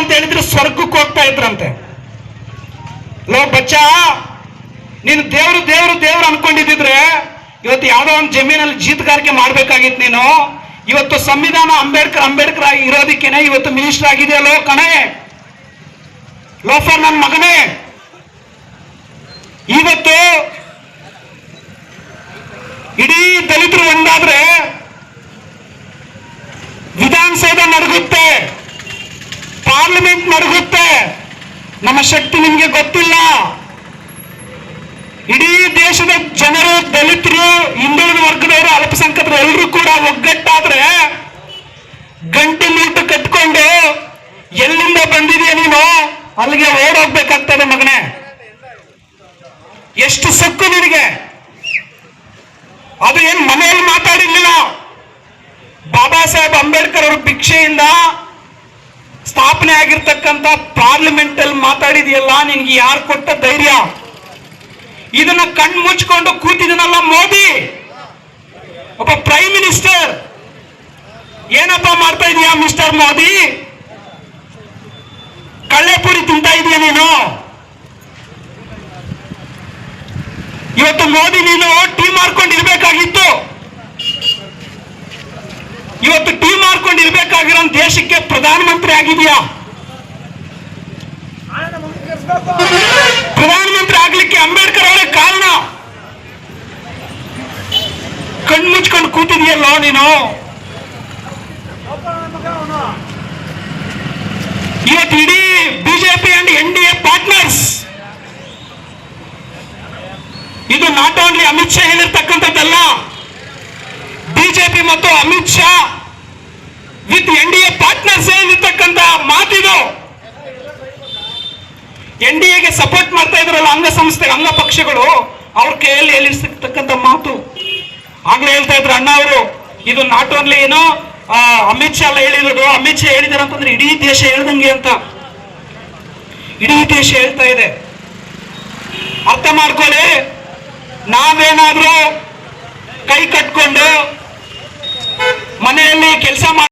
ಅಂತ ಹೇಳಿದ್ರೆ ಸ್ವರ್ಗಕ್ಕೆ ಹೋಗ್ತಾ ಇದ್ರಂತೆ. ಲೋ ಬಚ್ಚ, ನೀನು ದೇವ್ರು ದೇವ್ರು ದೇವ್ರು ಅನ್ಕೊಂಡಿದ್ರೆ ಇವತ್ತು ಯಾವ್ದೋ ಒಂದು ಜಮೀನಲ್ಲಿ ಜೀತಗಾರಿಕೆ ಮಾಡ್ಬೇಕಾಗಿತ್ತು ನೀನು. ಇವತ್ತು ಸಂವಿಧಾನ ಅಂಬೇಡ್ಕರ್ ಅಂಬೇಡ್ಕರ್ ಇರೋದಕ್ಕೇನೆ ಇವತ್ತು ಮಿನಿಸ್ಟರ್ ಆಗಿದೆಯಲ್ಲೋ ಕಣೆ? ಲೋಫರ್ ನನ್ನ ಮಗನೇ. ಇವತ್ತು ಇಡೀ ದಲಿತರು ಒಂದಾದ್ರೆ ವಿಧಾನಸೌಧ ನಡಗುತ್ತೆ. ಪಾರ್ಲಿಮೆಂಟ್ ನಡುಗುತ್ತೆ ನಮ್ಮ ಶಕ್ತಿ ನಿಮ್ಗೆ ಗೊತ್ತಿಲ್ಲ. ಇಡೀ ದೇಶದ ಜನರು, ದಲಿತರು, ಹಿಂದುಳಿದ ವರ್ಗದವರು, ಅಲ್ಪಸಂಖ್ಯಾತರು ಎಲ್ಲರೂ ಕೂಡ ಒಗ್ಗಟ್ಟಾದ್ರೆ ಗಂಟು ಮೂಟು ಕಟ್ಕೊಂಡು ಎಲ್ಲಿಂದ ಬಂದಿದೆಯ ನೀನು? ಅಲ್ಲಿಗೆ ಓಡೋಗ್ಬೇಕಾಗ್ತದೆ ಮಗನೇ. ಎಷ್ಟು ಸೊಕ್ಕು ನಿನಗೆ. ಅದು ಏನ್ ಮನೆಯಲ್ಲಿ ಮಾತಾಡಿರ್ಲಿಲ್ಲ. ಬಾಬಾ ಸಾಹೇಬ್ ಅಂಬೇಡ್ಕರ್ ಅವರು ಭಿಕ್ಷೆಯಿಂದ ಸ್ಥಾಪನೆ ಆಗಿರ್ತಕ್ಕಂಥ ಪಾರ್ಲಿಮೆಂಟ್ ಅಲ್ಲಿ ಮಾತಾಡಿದೆಯಲ್ಲ, ನಿನ್ಗೆ ಯಾರು ಕೊಟ್ಟ ಧೈರ್ಯ? ಇದನ್ನ ಕಣ್ ಮುಚ್ಕೊಂಡು ಕೂತಿದನಲ್ಲ ಮೋದಿ? ಒಬ್ಬ ಪ್ರೈಮ್ ಮಿನಿಸ್ಟರ್ ಏನಪ್ಪ ಮಾಡ್ತಾ ಇದೀಯಾ ಮಿಸ್ಟರ್ ಮೋದಿ? ಕಳ್ಳೆಪುರಿ ತಿಂತಾ ಇದೀಯ ನೀನು? ಇವತ್ತು ಮೋದಿ ನೀನು ಟೀ ಮಾರ್ಕೊಂಡು ಇರ್ಬೇಕಾಗಿತ್ತು. ಇವತ್ತು ಟೀ ಮಾರ್ಕೊಂಡು ಇರ್ಬೇಕಾಗಿರೋ ದೇಶಕ್ಕೆ ಪ್ರಧಾನಮಂತ್ರಿ ಆಗಿದೆಯಾ? ಪ್ರಧಾನಮಂತ್ರಿ ಆಗ್ಲಿಕ್ಕೆ ಅಂಬೇಡ್ಕರ್ ಅವರೇ ಕಾರಣ. ಕಣ್ಣು ಮುಚ್ಕೊಂಡು ಲೋ ನೀನು? ಇವತ್ತು ಇಡೀ BJP and N D A partners ಇದು ನಾಟ್ ಓನ್ಲಿ ಅಮಿತ್ ಶಾ ಹೇಳಿರ್ತಕ್ಕಂಥದ್ದಲ್ಲ, ಬಿಜೆಪಿ ಮತ್ತು Amit Shah with N D A partners ಹೇಳಿರ್ತಕ್ಕಂಥ ಎನ್ ಡಿ ಎಗೆ ಸಪೋರ್ಟ್ ಮಾಡ್ತಾ ಇದ್ರಲ್ಲ ಅಂಗ ಸಂಸ್ಥೆ ಅಂಗ ಪಕ್ಷಗಳು ಅವ್ರ ಕೈಯಲ್ಲಿ ಎಲ್ಲಿರ್ತಕ್ಕಂಥ ಮಾತು. ಆಗ್ಲೇ ಹೇಳ್ತಾ ಇದ್ರು ಅಣ್ಣ ಅವರು, ಇದು ನಾಟ್ ಓನ್ಲಿ ಏನೋ ಅಮಿತ್ ಶಾ ಎಲ್ಲ ಹೇಳಿದ್ರು, ಅಮಿತ್ ಶಾ ಹೇಳಿದಾರೆ ಅಂತಂದ್ರೆ ಇಡೀ ದೇಶ ಹೇಳ್ದಂಗೆ ಅಂತ. ಇಡೀ ದೇಶ ಹೇಳ್ತಾ ಇದೆ. ಅರ್ಥ ಮಾಡ್ಕೊಳ್ಳಿ. ನಾವೇನಾದ್ರೂ ಕೈ ಕಟ್ಕೊಂಡು ಮನೆಯಲ್ಲಿ ಕೆಲಸ